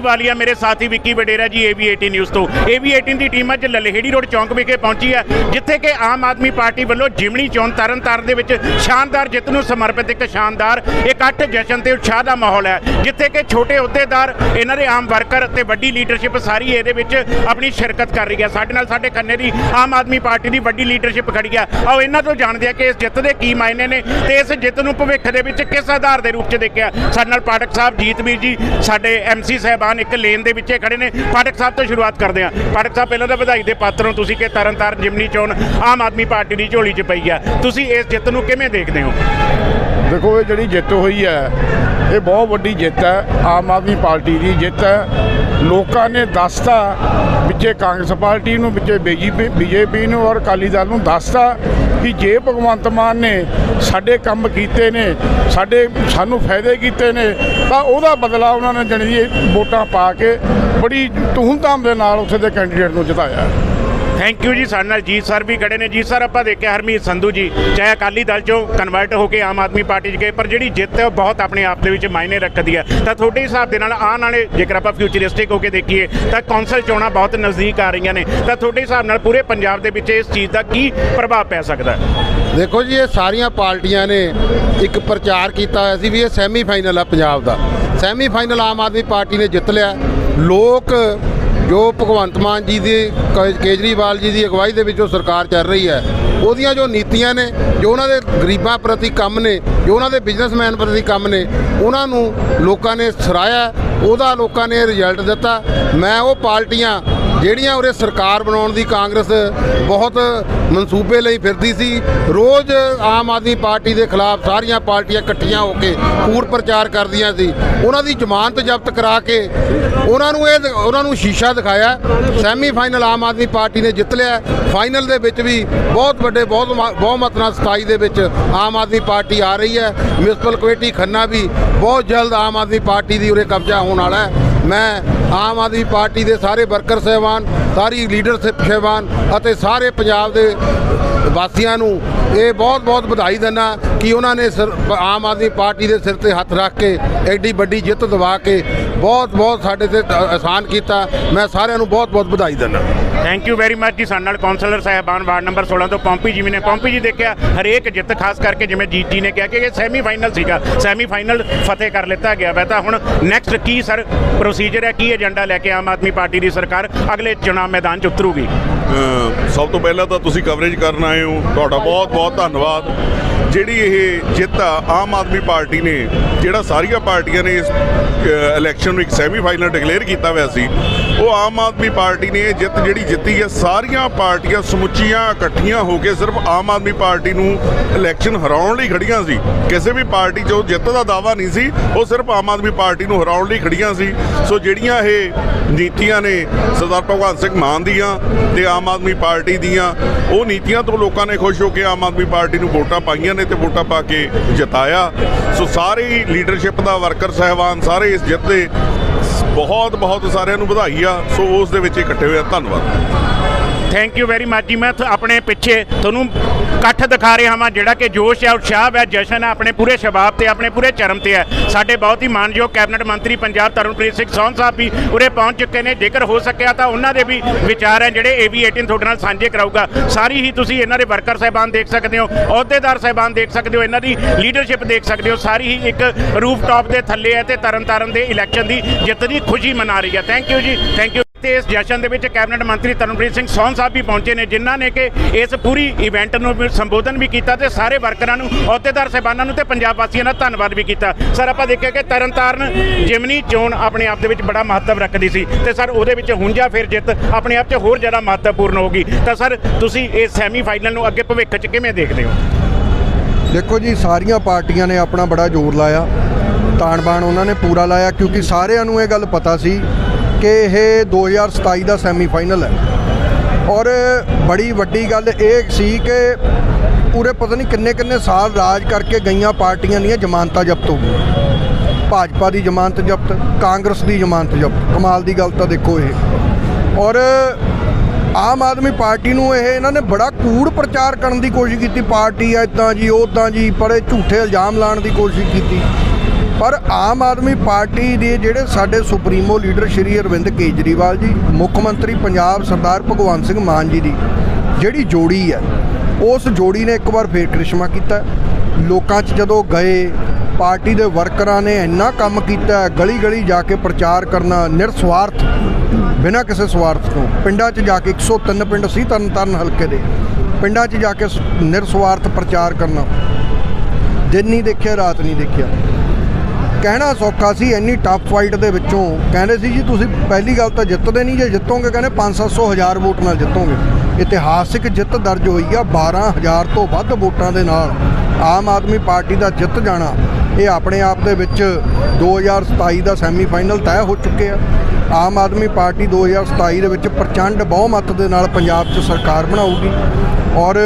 ਵਾਲੀਆ ਮੇਰੇ ਸਾਥੀ ਵਿੱਕੀ ਵਡੇਰਾ ਜੀ AV18 ਨਿਊਜ਼ ਤੋਂ। AV18 ਦੀ ਟੀਮ ਅੱਜ ਲਲਹੇੜੀ ਰੋਡ ਚੌਂਕ ਵਿਖੇ ਪਹੁੰਚੀ ਹੈ, ਜਿੱਥੇ ਕਿ ਆਮ ਆਦਮੀ ਪਾਰਟੀ ਵੱਲੋਂ ਜਿਮਣੀ ਚੋਣ ਤਰਨਤਾਰਨ ਦੇ ਵਿੱਚ ਸ਼ਾਨਦਾਰ ਜਿੱਤ ਨੂੰ ਸਮਰਪਿਤ ਇੱਕ ਸ਼ਾਨਦਾਰ ਇਕੱਠ ਜਸ਼ਨ ਤੇ ਉਤਸ਼ਾਹ ਦਾ ਮਾਹੌਲ ਹੈ, ਜਿੱਥੇ ਕਿ ਛੋਟੇ ਅਹੁਦੇਦਾਰ, ਇਹਨਾਂ ਦੇ ਆਮ ਵਰਕਰ ਤੇ ਵੱਡੀ ਲੀਡਰਸ਼ਿਪ ਸਾਰੀ ਇਹਦੇ ਵਿੱਚ ਆਪਣੀ ਸ਼ਿਰਕਤ ਕਰ ਰਹੀ ਹੈ। ਸਾਡੇ ਨਾਲ ਸਾਡੇ ਖੰਨੇ ਦੀ ਆਮ ਆਦਮੀ ਪਾਰਟੀ ਦੀ ਵੱਡੀ ਲੀਡਰਸ਼ਿਪ ਖੜੀ ਹੈ। ਆਓ ਇਹਨਾਂ ਤੋਂ ਜਾਣਦੇ ਆ ਕਿ ਇਸ ਜਿੱਤ ਦੇ ਕੀ ਮਾਇਨੇ ਨੇ ਤੇ ਇਸ ਜਿੱਤ ਨੂੰ ਭਵਿੱਖ ਦੇ ਵਿੱਚ ਕਿਸ ਆਧਾਰ ਦੇ ਰੂਪ 'ਚ ਦੇਖਿਆ। ਸਾਡੇ ਨਾਲ ਪਾਠਕ ਸਾਹਿਬ ਜੀਤਵੀਰ ਜੀ, ਸਾਡੇ ਐਮਸੀ ਸਾਹਿਬਾਨ ਇੱਕ ਲੇਨ ਦੇ ਵਿੱਚੇ ਖੜੇ ਨੇ। ਪਾਠਕ ਸਾਹਿਬ ਤੋਂ ਸ਼ੁਰੂਆਤ ਕਰਦੇ ਹਾਂ। ਪਾਠਕ ਸਾਹਿਬ, ਪਹਿਲਾਂ ਤਾਂ ਵਧਾਈ ਦੇ ਪਾਤਰ ਹੋ ਤੁਸੀਂ ਕਿ ਤਰਨਤਾਰਨ ਜਿਮਨੀ ਚੋਣ ਆਮ ਆਦਮੀ ਪਾਰਟੀ ਦੀ ਝੋਲੀ 'ਚ ਪਈ ਆ। ਤੁਸੀਂ ਇਸ ਜਿੱਤ ਨੂੰ ਕਿਵੇਂ ਦੇਖਦੇ ਹੋ? ਦੇਖੋ, ਇਹ ਜਿਹੜੀ ਜਿੱਤ ਹੋਈ ਹੈ ਇਹ ਬਹੁਤ ਵੱਡੀ ਜਿੱਤ ਹੈ, ਆਮ ਆਦਮੀ ਪਾਰਟੀ ਦੀ ਜਿੱਤ ਹੈ। ਲੋਕਾਂ ਨੇ ਦੱਸਤਾ, ਵਿੱਚੇ ਕਾਂਗਰਸ ਪਾਰਟੀ ਨੂੰ, ਵਿੱਚੇ ਬੀਜੇਪੀ ਬੀਜੇਪੀ ਨੂੰ ਔਰ ਅਕਾਲੀ ਦਲ ਨੂੰ ਦੱਸਤਾ ਕਿ ਜੇ ਭਗਵੰਤ ਮਾਨ ਨੇ ਸਾਡੇ ਕੰਮ ਕੀਤੇ ਨੇ, ਸਾਡੇ ਸਾਨੂੰ ਫਾਇਦੇ ਕੀਤੇ ਨੇ, ਤਾਂ ਉਹਦਾ ਬਦਲਾ ਉਹਨਾਂ ਨੇ ਜਣੀ ਵੋਟਾਂ ਪਾ ਕੇ ਬੜੀ ਧੂਮਧਾਮ ਦੇ ਨਾਲ ਉੱਥੇ ਦੇ ਕੈਂਡੀਡੇਟ ਨੂੰ ਜਿਤਾਇਆ। ਥੈਂਕ ਯੂ ਜੀ, ਸਾਡੇ ਨਾਲ ਜੀਤ ਸਰ ਵੀ ਖੜੇ ਨੇ। ਜੀਤ ਸਰ, ਆਪਾਂ ਦੇਖਿਆ ਹਰਮੀਤ ਸੰਧੂ ਜੀ, ਚਾਹੇ ਅਕਾਲੀ ਦਲ ਚੋਂ ਕਨਵਰਟ ਹੋ ਕੇ ਆਮ ਆਦਮੀ ਪਾਰਟੀ 'ਚ ਗਏ, ਪਰ ਜਿਹੜੀ ਜਿੱਤ ਹੈ ਉਹ ਬਹੁਤ ਆਪਣੇ ਆਪ ਦੇ ਵਿੱਚ ਮਾਇਨੇ ਰੱਖਦੀ ਹੈ। ਤਾਂ ਤੁਹਾਡੇ ਹਿਸਾਬ ਦੇ ਨਾਲ ਆਉਣ ਵਾਲੇ, ਜੇਕਰ ਆਪਾਂ ਫਿਊਚਰਿਸਟਿਕ ਹੋ ਕੇ ਦੇਖੀਏ, ਤਾਂ ਕੌਂਸਲ ਚੋਣਾਂ ਬਹੁਤ ਨਜ਼ਦੀਕ ਆ ਰਹੀਆਂ ਨੇ। ਤਾਂ ਤੁਹਾਡੇ ਹਿਸਾਬ ਨਾਲ ਪੂਰੇ ਪੰਜਾਬ ਦੇ ਵਿੱਚ ਇਸ ਚੀਜ਼ ਦਾ ਕੀ ਪ੍ਰਭਾਵ ਪੈ ਸਕਦਾ ਦੇਖੋ ਜੀ, ਇਹ ਸਾਰੀਆਂ ਪਾਰਟੀਆਂ ਨੇ ਇੱਕ ਪ੍ਰਚਾਰ ਕੀਤਾ ਹੋਇਆ ਸੀ ਵੀ ਇਹ ਸੈਮੀ ਫਾਈਨਲ ਆ ਪੰਜਾਬ ਦਾ। Semi final Aam Aadmi party ਨੇ ਜਿੱਤ ਲਿਆ। ਲੋਕ ਜੋ ਭਗਵੰਤ ਮਾਨ ਜੀ ਦੀ ਕ- ਕੇਜਰੀਵਾਲ ਜੀ ਦੀ ਅਗਵਾਈ ਦੇ ਵਿੱਚ ਜੋ ਸਰਕਾਰ ਚੱਲ ਰਹੀ ਹੈ, ਉਹਦੀਆਂ ਜੋ ਨੀਤੀਆਂ ਨੇ, ਜੋ ਉਹਨਾਂ ਦੇ ਗਰੀਬਾਂ ਪ੍ਰਤੀ ਕੰਮ ਨੇ, ਜੋ ਉਹਨਾਂ ਦੇ ਬਿਜ਼ਨਸਮੈਨ ਪ੍ਰਤੀ ਕੰਮ ਨੇ, ਉਹਨਾਂ ਨੂੰ ਲੋਕਾਂ ਨੇ ਸਰਾਇਆ ਉਹਦਾ ਲੋਕਾਂ ਨੇ ਰਿਜ਼ਲਟ ਦਿੱਤਾ। ਮੈਂ ਉਹ ਪਾਰਟੀਆਂ ਜਿਹੜੀਆਂ ਉਰੇ ਸਰਕਾਰ ਬਣਾਉਣ ਦੀ ਕਾਂਗਰਸ ਬਹੁਤ ਮਨਸੂਬੇ ਲਈ ਫਿਰਦੀ ਸੀ, ਰੋਜ਼ ਆਮ ਆਦਮੀ ਪਾਰਟੀ ਦੇ ਖਿਲਾਫ ਸਾਰੀਆਂ ਪਾਰਟੀਆਂ ਇਕੱਠੀਆਂ ਹੋ ਕੇ ਕੂੜ ਪ੍ਰਚਾਰ ਕਰਦੀਆਂ ਸੀ। ਉਹਨਾਂ ਦੀ ਜ਼ਮਾਨਤ ਜ਼ਬਤ ਕਰਾ ਕੇ ਉਹਨਾਂ ਨੂੰ ਇਹ ਉਹਨਾਂ ਨੂੰ ਸ਼ੀਸ਼ਾ ਦਿਖਾਇਆ semi final Aam Aadmi party ਨੇ ਜਿੱਤ ਲਿਆ। ਫਾਈਨਲ ਦੇ ਵਿੱਚ ਵੀ ਬਹੁਤ ਵੱਡੇ, ਬਹੁਤ ਮ- ਬਹੁਮਤ ਨਾਲ 27 ਦੇ ਵਿੱਚ ਆਮ ਆਦਮੀ ਪਾਰਟੀ ਆ ਰਹੀ ਹੈ। ਮਿਊਨਿਸਪਲ ਕਮੇਟੀ ਖੰਨਾ ਵੀ ਬਹੁਤ ਜਲਦ ਆਮ ਆਦਮੀ ਪਾਰਟੀ ਦੀ ਉਰੇ ਕਬਜ਼ਾ ਹੋਣ ਵਾਲਾ ਹੈ। ਮੈਂ ਆਮ ਆਦਮੀ ਪਾਰਟੀ ਦੇ ਸਾਰੇ ਵਰਕਰ ਸਹਿਬਾਨ, ਸਾਰੀ ਲੀਡਰਸ਼ਿਪ ਸਹਿਬਾਨ ਅਤੇ ਸਾਰੇ ਪੰਜਾਬ ਦੇ ਵਾਸੀਆਂ ਨੂੰ ਇਹ ਬਹੁਤ ਬਹੁਤ ਵਧਾਈ ਦਿੰਦਾ ਕਿ ਉਹਨਾਂ ਨੇ ਸਰ- ਆਮ ਆਦਮੀ ਪਾਰਟੀ ਦੇ ਸਿਰ ਤੇ ਹੱਥ ਰੱਖ ਕੇ, ਐਡੀ ਵੱਡੀ ਜਿੱਤ ਦਿਵਾ ਕੇ ਬਹੁਤ ਬਹੁਤ ਸਾਡੇ ਤੇ ਆਸਾਨ ਕੀਤਾ। ਮੈਂ ਸਾਰਿਆਂ ਨੂੰ ਬਹੁਤ ਬਹੁਤ ਵਧਾਈ ਦਿੰਦਾ। ਥੈਂਕ ਯੂ ਵੈਰੀ ਮੱਚ ਜੀ, ਸਾਡੇ ਨਾਲ ਕਾਉਂਸਲਰ ਸਾਹਿਬਾਨ, ਵਾਰਡ ਨੰਬਰ 16 ਤੋਂ ਪੌਂਪੀ ਜੀ ਵੀ ਨੇ। ਪੰਪੀ ਜੀ ਦੇਖਿਆ, ਹਰੇਕ ਜਿੱਤ ਖਾਸ ਕਰਕੇ ਜਿਵੇਂ ਜੀਤ ਜੀ ਨੇ ਕਿਹਾ ਕਿ ਇਹ ਸੈਮੀ ਫਾਈਨਲ ਸੀਗਾ। ਸੈਮੀ ਫਾਈਨਲ ਫਤਿਹ ਕਰ ਲਿੱਤਾ ਗਿਆ ਵੈ। ਤਾਂ ਹੁਣ ਨੈਕਸਟ ਕੀ ਸਰ ਪ੍ਰੋਸੀਜਰ ਹੈ? ਕੀ ਏਜੰਡਾ ਲੈ ਕੇ ਆਮ ਆਦਮੀ ਪਾਰਟੀ ਦੀ ਸਰਕਾਰ ਅਗਲੇ ਚੁਣਾਵ ਮੈਦਾਨ 'ਚ ਉਤਰੂਗੀ? ਸਭ ਤੋਂ ਪਹਿਲਾਂ ਤਾਂ ਤੁਸੀਂ ਕਵਰੇਜ ਕਰਨ ਆਏ ਹੋ। ਤੁਹਾਡਾ ਬਹੁਤ ਬਹੁਤ ਧੰਨਵਾਦ। ਜਿਹੜੀ ਇਹ ਜਿੱਤ ਆ, ਆਮ ਆਦਮੀ ਪਾਰਟੀ ਨੇ, ਜਿਹੜਾ ਸਾਰੀਆਂ ਪਾਰਟੀਆਂ ਨੇ ਇਸ ਇਲੈਕਸ਼ਨ ਨੂੰ ਇੱਕ ਸੈਮੀ ਫਾਈਨਲ ਡਿਕਲੇਅਰ ਕੀਤਾ ਹੋਇਆ ਸੀ, ਉਹ ਆਮ ਆਦਮੀ ਪਾਰਟੀ ਨੇ ਇਹ ਜਿੱਤ ਜਿਹੜੀ ਜਿੱਤੀ ਹੈ ਸਾਰੀਆਂ ਪਾਰਟੀਆਂ ਸਮੁੱਚੀਆਂ ਇਕੱਠੀਆਂ ਹੋ ਕੇ ਸਿਰਫ ਆਮ ਆਦਮੀ ਪਾਰਟੀ ਨੂੰ ਇਲੈਕਸ਼ਨ ਹਰਾਉਣ ਲਈ ਖੜੀਆਂ ਸੀ। ਕਿਸੇ ਵੀ ਪਾਰਟੀ 'ਚ ਉਹ ਜਿੱਤ ਦਾ ਦਾਵਾ ਨਹੀਂ ਸੀ, ਉਹ ਸਿਰਫ ਆਮ ਆਦਮੀ ਪਾਰਟੀ ਨੂੰ ਹਰਾਉਣ ਲਈ ਖੜੀਆਂ ਸੀ। ਸੋ ਜਿਹੜੀਆਂ ਇਹ ਨੀਤੀਆਂ ਨੇ ਸਰਦਾਰ ਭਗਵੰਤ ਸਿੰਘ ਮਾਨ ਦੀਆਂ ਤੇ ਆਮ ਆਦਮੀ ਪਾਰਟੀ ਦੀਆਂ, ਉਹ ਨੀਤੀਆਂ ਤੋਂ ਲੋਕਾਂ ਨੇ ਖੁਸ਼ ਹੋ ਕੇ ਆਮ ਆਦਮੀ ਪਾਰਟੀ ਨੂੰ ਵੋਟਾਂ ਪਾਈਆਂ ਨੇ ਤੇ ਵੋਟਾਂ ਪਾ ਕੇ ਜਿਤਾਇਆ। ਸੋ ਸਾਰੀ ਲੀਡਰਸ਼ਿਪ ਦਾ ਵਰਕਰ ਸਹਿਬਾਨ ਸਾਰੇ ਇਸ ਜਿੱਤ ਦੇ ਬਹੁਤ ਬਹੁਤ ਸਾਰਿਆਂ ਨੂੰ ਵਧਾਈ ਆ। ਸੋ ਉਸ ਦੇ ਵਿੱਚ ਇਕੱਠੇ ਹੋਏ ਆ। ਧੰਨਵਾਦ। ਥੈਂਕ ਯੂ ਵੈਰੀ ਮੱਚ ਜੀ। ਮੈਂ ਆਪਣੇ ਪਿੱਛੇ ਤੁਹਾਨੂੰ ਇਕੱਠ ਦਿਖਾ ਰਿਹਾ ਹਾਂ ਜਿਹੜਾ ਕਿ ਜੋਸ਼ ਹੈ ਉਤਸ਼ਾਹ ਹੈ। ਜਸ਼ਨ ਹੈ ਆਪਣੇ ਪੂਰੇ ਸ਼ਬਾਬ ਤੇ, ਆਪਣੇ ਪੂਰੇ ਚਰਮ ਤੇ ਹੈ। ਸਾਡੇ ਬਹੁਤ ਹੀ ਮਾਨਯੋਗ ਕੈਬਨਿਟ ਮੰਤਰੀ ਪੰਜਾਬ ਤਰਨਪ੍ਰੀਤ ਸਿੰਘ ਸੌਨ ਸਾਹਿਬ ਵੀ ਉਰੇ ਪਹੁੰਚ ਚੁੱਕੇ ਨੇ। ਜੇਕਰ ਹੋ ਸਕਿਆ ਤਾਂ ਉਹਨਾਂ ਦੇ ਵੀ ਵਿਚਾਰ ਹੈ, ਜਿਹੜੇ AV18 ਤੁਹਾਡੇ ਨਾਲ ਸਾਂਝੇ ਕਰਾਊਗਾ। ਸਾਰੀ ਹੀ ਤੁਸੀਂ ਇਹਨਾਂ ਦੇ ਵਰਕਰ ਸਹਿਬਾਨ ਦੇਖ ਸਕਦੇ ਹੋ, ਅਹੁਦੇਦਾਰ ਸਹਿਬਾਨ ਦੇਖ ਸਕਦੇ ਹੋ, ਇਹਨਾਂ ਦੀ ਲੀਡਰਸ਼ਿਪ ਦੇਖ ਸਕਦੇ ਹੋ। ਸਾਰੀ ਹੀ ਇੱਕ ਰੂਫ ਟਾਪ ਦੇ ਥੱਲੇ ਹੈ ਤੇ ਤਰਨਤਾਰਨ ਦੇ ਇਲੈਕਸ਼ਨ ਦੀ ਜਿੱਤ ਦੀ ਖੁਸ਼ੀ ਮਨਾ ਰਹੀ ਹੈ। ਥੈਂਕ ਯੂ ਜੀ ਥੈਂਕ ਯੂ ਤੇ ਇਸ ਜਸ਼ਨ ਦੇ ਵਿੱਚ ਕੈਬਨਿਟ ਮੰਤਰੀ ਤਰਨਪ੍ਰੀਤ ਸਿੰਘ ਸੌਨ ਸਾਹਿਬ ਵੀ ਪਹੁੰਚੇ ਨੇ, ਜਿਨ੍ਹਾਂ ਨੇ ਕਿ ਇਸ ਪੂਰੀ ਇਵੈਂਟ ਨੂੰ ਵੀ ਸੰਬੋਧਨ ਵੀ ਕੀਤਾ ਤੇ ਸਾਰੇ ਵਰਕਰਾਂ ਨੂੰ, ਅਹੁਦੇਦਾਰ ਸਹਿਬਾਨਾਂ ਨੂੰ ਤੇ ਪੰਜਾਬ ਵਾਸੀਆਂ ਦਾ ਧੰਨਵਾਦ ਵੀ ਕੀਤਾ। ਸਰ, ਆਪਾਂ ਦੇਖਿਆ ਕਿ ਤਰਨਤਾਰਨ, ਜਿਮਨੀ ਚੋਣ ਆਪਣੇ ਆਪ ਦੇ ਵਿੱਚ ਬੜਾ ਮਹੱਤਵ ਰੱਖਦੀ ਸੀ ਤੇ ਸਰ, ਉਹਦੇ ਵਿੱਚ ਹੁੰਜਾ ਫਿਰ ਜਿੱਤ ਆਪਣੇ ਆਪ 'ਚ ਹੋਰ ਜ਼ਿਆਦਾ ਮਹੱਤਵਪੂਰਨ ਹੋਗੀ ਤਾਂ ਸਰ, ਤੁਸੀਂ ਇਸ ਸੈਮੀ ਫਾਈਨਲ ਨੂੰ ਅੱਗੇ ਭਵਿੱਖ 'ਚ ਕਿਵੇਂ ਦੇਖਦੇ ਹੋ? ਦੇਖੋ ਜੀ, ਸਾਰੀਆਂ ਪਾਰਟੀਆਂ ਨੇ ਆਪਣਾ ਬੜਾ ਜ਼ੋਰ ਲਾਇਆ। ਤਾਣ-ਬਾਣ ਉਹਨਾਂ ਨੇ ਪੂਰਾ ਲਾਇਆ, ਕਿਉਂਕਿ ਸਾਰਿਆਂ ਨੂੰ ਇਹ ਗੱਲ ਪਤਾ ਸੀ ਕਿ ਇਹ 2027 ਦਾ ਸੈਮੀਫਾਈਨਲ ਹੈ। ਔਰ ਬੜੀ ਵੱਡੀ ਗੱਲ ਇਹ ਸੀ ਕਿ ਪੂਰੇ ਪਤਾ ਨਹੀਂ ਕਿੰਨੇ ਕਿੰਨੇ ਸਾਲ ਰਾਜ ਕਰਕੇ ਗਈਆਂ ਪਾਰਟੀਆਂ ਦੀਆਂ ਜ਼ਮਾਨਤਾਂ ਜ਼ਬਤ ਹੋ ਗਈਆਂ। ਭਾਜਪਾ ਦੀ ਜ਼ਮਾਨਤ ਜ਼ਬਤ, ਕਾਂਗਰਸ ਦੀ ਜ਼ਮਾਨਤ ਜ਼ਬਤ। ਕਮਾਲ ਦੀ ਗੱਲ ਤਾਂ ਦੇਖੋ ਇਹ। ਔਰ ਆਮ ਆਦਮੀ ਪਾਰਟੀ ਨੂੰ ਇਹ ਇਹਨਾਂ ਨੇ ਬੜਾ ਕੂੜ ਪ੍ਰਚਾਰ ਕਰਨ ਦੀ ਕੋਸ਼ਿਸ਼ ਕੀਤੀ। ਪਾਰਟੀ ਐ ਇਦਾਂ ਜੀ, ਉਹ ਉਦਾਂ ਜੀ ਬੜੇ ਝੂਠੇ ਇਲਜ਼ਾਮ ਲਾਉਣ ਦੀ ਕੋਸ਼ਿਸ਼ ਕੀਤੀ। ਪਰ ਆਮ ਆਦਮੀ ਪਾਰਟੀ ਦੇ ਜਿਹੜੇ ਸਾਡੇ ਸੁਪਰੀਮੋ ਲੀਡਰ ਸ਼੍ਰੀ ਅਰਵਿੰਦ ਕੇਜਰੀਵਾਲ ਜੀ, ਮੁੱਖ ਮੰਤਰੀ ਪੰਜਾਬ ਸਰਦਾਰ ਭਗਵੰਤ ਸਿੰਘ ਮਾਨ ਜੀ ਦੀ ਜਿਹੜੀ ਜੋੜੀ ਹੈ, ਉਸ ਜੋੜੀ ਨੇ ਇੱਕ ਵਾਰ ਫੇਰ ਕ੍ਰਿਸ਼ਮਾ ਕੀਤਾ। ਲੋਕਾਂ 'ਚ ਜਦੋਂ ਗਏ, ਪਾਰਟੀ ਦੇ ਵਰਕਰਾਂ ਨੇ ਇੰਨਾ ਕੰਮ ਕੀਤਾ ਗਲੀ ਗਲੀ ਜਾ ਕੇ ਪ੍ਰਚਾਰ ਕਰਨਾ, ਨਿਰਸਵਾਰਥ, ਬਿਨਾਂ ਕਿਸੇ ਸਵਾਰਥ ਤੋਂ। ਪਿੰਡਾਂ 'ਚ ਜਾ ਕੇ 103 ਪਿੰਡ ਸੀ ਤਰਨ ਤਾਰਨ ਹਲਕੇ ਦੇ। ਪਿੰਡਾਂ 'ਚ ਜਾ ਕੇ ਨਿਰਸਵਾਰਥ ਪ੍ਰਚਾਰ ਕਰਨਾ। ਦਿਨ ਨਹੀਂ ਦੇਖਿਆ, ਰਾਤ ਨਹੀਂ ਦੇਖਿਆ। ਕਹਿਣਾ ਸੌਖਾ ਸੀ ਇੰਨੀ ਟਫ ਫਾਈਟ ਦੇ ਵਿੱਚੋਂ। ਕਹਿੰਦੇ ਸੀ ਜੀ, ਤੁਸੀਂ ਪਹਿਲੀ ਗੱਲ ਤਾਂ ਜਿੱਤਦੇ ਨਹੀਂ, ਜੇ ਜਿੱਤੋਗੇ ਕਹਿੰਦੇ 5-700 ਹਜ਼ਾਰ ਵੋਟ ਨਾਲ ਜਿੱਤੋਗੇ। ਇਤਿਹਾਸਿਕ ਜਿੱਤ ਦਰਜ ਹੋਈ ਆ 12000 ਤੋਂ ਵੱਧ ਵੋਟਾਂ ਦੇ ਨਾਲ। ਆਮ ਆਦਮੀ ਪਾਰਟੀ ਦਾ ਜਿੱਤ ਜਾਣਾ, ਇਹ ਆਪਣੇ ਆਪ ਦੇ ਵਿੱਚ 2027 ਦਾ ਸੈਮੀਫਾਈਨਲ ਤੈਅ ਹੋ ਚੁੱਕੇ ਆ ਆਮ ਆਦਮੀ ਪਾਰਟੀ 2027 ਦੇ ਵਿੱਚ ਪ੍ਰਚੰਡ ਬਹੁਮਤ ਦੇ ਨਾਲ ਪੰਜਾਬ 'ਚ ਸਰਕਾਰ ਬਣਾਊਗੀ। ਔਰ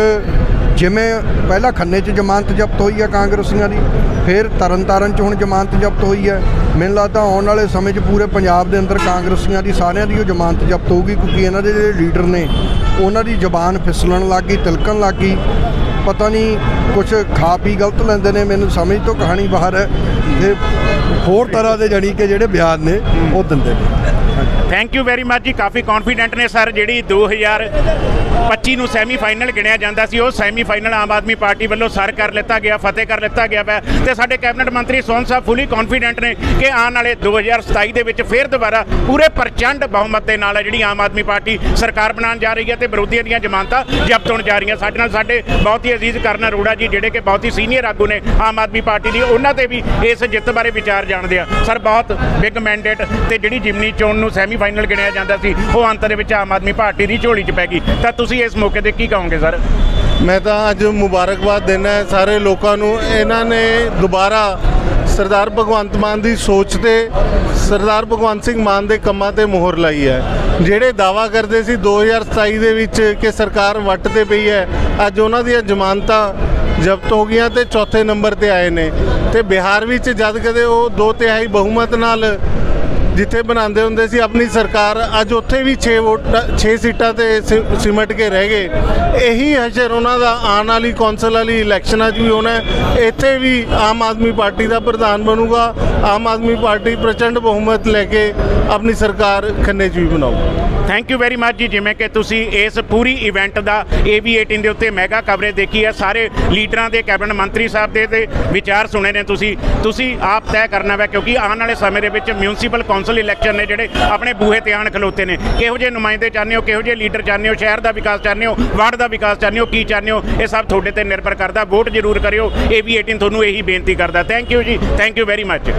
ਜਿਵੇਂ ਪਹਿਲਾਂ ਖੰਨੇ 'ਚ ਜ਼ਮਾਨਤ ਜ਼ਬਤ ਹੋਈ ਹੈ ਕਾਂਗਰਸੀਆਂ ਦੀ, ਫਿਰ ਤਰਨਤਾਰਨ 'ਚ ਹੁਣ ਜ਼ਮਾਨਤ ਜ਼ਬਤ ਹੋਈ ਹੈ ਮੈਨੂੰ ਲੱਗਦਾ ਆਉਣ ਵਾਲੇ ਸਮੇਂ 'ਚ ਪੂਰੇ ਪੰਜਾਬ ਦੇ ਅੰਦਰ ਕਾਂਗਰਸੀਆਂ ਦੀ ਸਾਰਿਆਂ ਦੀ ਉਹ ਜ਼ਮਾਨਤ ਜ਼ਬਤ ਹੋਊਗੀ, ਕਿਉਂਕਿ ਇਹਨਾਂ ਦੇ ਜਿਹੜੇ ਲੀਡਰ ਨੇ, ਉਹਨਾਂ ਦੀ ਜ਼ਬਾਨ ਫਿਸਲਣ ਲੱਗ ਗਈ, ਤਿਲਕਣ ਲੱਗ ਗਈ। ਪਤਾ ਨਹੀਂ ਕੁਝ ਖਾ ਪੀ ਗਲਤ ਲੈਂਦੇ ਨੇ, ਮੈਨੂੰ ਸਮਝ ਤੋਂ ਕਹਾਣੀ ਬਾਹਰ ਹੈ। ਤੇ ਹੋਰ ਤਰ੍ਹਾਂ ਦੇ ਜਾਣੀ ਕਿ ਜਿਹੜੇ ਬਿਆਨ ਨੇ, ਉਹ ਦਿੰਦੇ ਨੇ। ਥੈਂਕ ਯੂ ਵੈਰੀ ਮੱਚ ਜੀ। ਕਾਫੀ ਕੌਨਫੀਡੈਂਟ ਨੇ ਸਰ, ਜਿਹੜੀ 2025 ਨੂੰ ਸੈਮੀਫਾਈਨਲ ਗਿਣਿਆ ਜਾਂਦਾ ਸੀ, ਉਹ ਸੈਮੀਫਾਈਨਲ ਆਮ ਆਦਮੀ ਪਾਰਟੀ ਵੱਲੋਂ ਸਰ ਕਰ ਲਿੱਤਾ ਗਿਆ, ਫਤਿਹ ਕਰ ਲਿੱਤਾ ਗਿਆ ਹੈ ਤੇ ਸਾਡੇ ਕੈਬਨਿਟ ਮੰਤਰੀ ਸੋਹਨ ਸਾਹਿਬ ਫੁੱਲੀ ਕੌਨਫੀਡੈਂਟ ਨੇ ਕਿ ਆਉਣ ਵਾਲੇ 2027 ਦੇ ਵਿੱਚ ਫਿਰ ਦੁਬਾਰਾ ਪੂਰੇ ਪ੍ਰਚੰਡ ਬਹੁਮਤ ਦੇ ਨਾਲ ਜਿਹੜੀ ਆਮ ਆਦਮੀ ਪਾਰਟੀ ਸਰਕਾਰ ਬਣਾਉਣ ਜਾ ਰਹੀ ਹੈ ਤੇ ਵਿਰੋਧੀਆਂ ਦੀਆਂ ਜ਼ਮਾਨਤਾਂ ਜ਼ਬਤ ਹੋਣ ਜਾ ਰਹੀਆਂ। ਸਾਡੇ ਨਾਲ ਸਾਡੇ ਬਹੁਤ ਹੀ ਅਜ਼ੀਜ਼ ਕਰਨ ਅਰੋੜਾ ਜੀ, ਜਿਹੜੇ ਕਿ ਬਹੁਤ ਹੀ ਸੀਨੀਅਰ ਆਗੂ ਨੇ ਆਮ ਆਦਮੀ ਪਾਰਟੀ ਦੀ, ਉਹਨਾਂ ਤੇ ਵੀ ਇਸ ਜਿੱਤ ਬਾਰੇ ਵਿਚਾਰ ਜਾਣਦੇ ਆ। ਸਰ, ਬਹੁਤ ਬਿਗ ਮੈਂਡੇਟ ਤੇ ਜਿਹੜੀ ਜਿਮਨੀ ਚੋਣ ਨੂੰ ਸੈਮੀ ਫਾਈਨਲ ਗਿਣਿਆ ਜਾਂਦਾ ਸੀ, ਉਹ ਅੰਤ ਦੇ ਵਿੱਚ ਆਮ ਆਦਮੀ ਪਾਰਟੀ ਦੀ ਝੋਲੀ 'ਚ ਪੈ ਗਈ। ਤਾਂ ਤੁਸੀਂ ਇਸ ਮੌਕੇ ਤੇ ਕੀ ਕਹੋਗੇ, ਸਰ? ਮੈਂ ਤਾਂ ਅੱਜ ਮੁਬਾਰਕਬਾਦ ਦੇਣਾ ਹੈ ਸਾਰੇ ਲੋਕਾਂ ਨੂੰ। ਇਹਨਾਂ ਨੇ ਦੁਬਾਰਾ ਸਰਦਾਰ ਭਗਵੰਤ ਮਾਨ ਦੀ ਸੋਚ ਤੇ ਸਰਦਾਰ ਭਗਵੰਤ ਸਿੰਘ ਮਾਨ ਦੇ ਕੰਮਾਂ ਤੇ ਮੋਹਰ ਲਾਈ ਹੈ। ਜਿਹੜੇ ਦਾਵਾ ਕਰਦੇ ਸੀ 2027 ਦੇ ਵਿੱਚ ਕਿ ਸਰਕਾਰ ਵੱਟ ਤੇ ਪਈ ਹੈ, ਅੱਜ ਉਹਨਾਂ ਦੀਆਂ ਜ਼ਮਾਨਤਾਂ ਜ਼ਬਤ ਹੋ ਗਈਆਂ ਤੇ ਚੌਥੇ ਨੰਬਰ ਤੇ ਆਏ ਨੇ। ਤੇ ਬਿਹਾਰ ਵਿੱਚ ਜਦ ਕਦੇ ਉਹ ਦੋ ਤਿਹਾਈ ਬਹੁਮਤ ਨਾਲ ਜਿੱਥੇ ਬਣਾਉਂਦੇ ਹੁੰਦੇ ਸੀ, ਆਪਣੀ ਸਰਕਾਰ ਅੱਜ ਉੱਥੇ ਵੀ 6 ਵੋਟ 6 ਸੀਟਾਂ ਤੇ ਸਿ- ਸਿਮਟ ਕੇ ਰਹਿ ਗਏ। ਇਹੀ ਹਸ਼ਰ ਉਹਨਾਂ ਦਾ, ਆਉਣ ਵਾਲੀ ਕੌਂਸਲ ਵਾਲੀ ਇਲੈਕਸ਼ਨਾਂ 'ਚ ਵੀ ਹੋਣਾ ਇੱਥੇ ਵੀ ਆਮ ਆਦਮੀ ਪਾਰਟੀ ਦਾ ਪ੍ਰਧਾਨ ਬਣੂਗਾ, ਆਮ ਆਦਮੀ ਪਾਰਟੀ ਪ੍ਰਚੰਡ ਬਹੁਮਤ ਲੈ ਕੇ ਆਪਣੀ ਸਰਕਾਰ ਖੰਨੇ 'ਚ ਵੀ ਬਣਾਊ ਥੈਂਕ ਯੂ ਵੈਰੀ ਮੱਚ ਜੀ, ਜਿਵੇਂ ਕਿ ਤੁਸੀਂ ਇਸ ਪੂਰੀ ਇਵੈਂਟ ਦਾ AB18 ਦੇ ਉੱਤੇ ਮੈਗਾ ਕਵਰੇਜ ਦੇਖੀ ਹੈ, ਸਾਰੇ ਲੀਡਰਾਂ ਦੇ, ਕੈਬਨਿਟ ਮੰਤਰੀ ਸਾਹਿਬ ਦੇ ਤੇ ਵਿਚਾਰ ਸੁਣੇ ਨੇ ਤੁਸੀਂ। ਤੁਸੀਂ ਆਪ ਤੈਅ ਕਰਨਾ ਹੈ ਕਿਉਂਕਿ ਆਉਣ ਵਾਲੇ ਸਮੇਂ ਦੇ ਵਿੱਚ ਮਿਊਨਿਸਪਲ ਕੌਂਸਲ ਇਲੈਕਸ਼ਨ ਨੇ ਜਿਹੜੇ ਆਪਣੇ ਬੂਹੇ ਤੇ ਆਣ ਖਲੋਤੇ ਨੇ। ਕਿਹੋ ਜਿਹੇ ਨੁਮਾਇੰਦੇ ਚਾਹੁੰਦੇ ਹੋ, ਕਿਹੋ ਜਿਹੇ ਲੀਡਰ ਚਾਹੁੰਦੇ ਹੋ, ਸ਼ਹਿਰ ਦਾ ਵਿਕਾਸ ਚਾਹੁੰਦੇ ਹੋ, ਵਾਰਡ ਦਾ ਵਿਕਾਸ ਚਾਹੁੰਦੇ ਹੋ, ਕੀ ਚਾਹੁੰਦੇ ਹੋ, ਇਹ ਸਭ ਤੁਹਾਡੇ ਤੇ ਨਿਰਭਰ ਕਰਦਾ। ਵੋਟ ਜ਼ਰੂਰ ਕਰਿਓ। ਏਬੀ 18 ਤੁਹਾਨੂੰ ਇਹੀ ਬੇਨਤੀ ਕਰਦਾ। ਥੈਂਕ ਯੂ ਜੀ। Thank you very much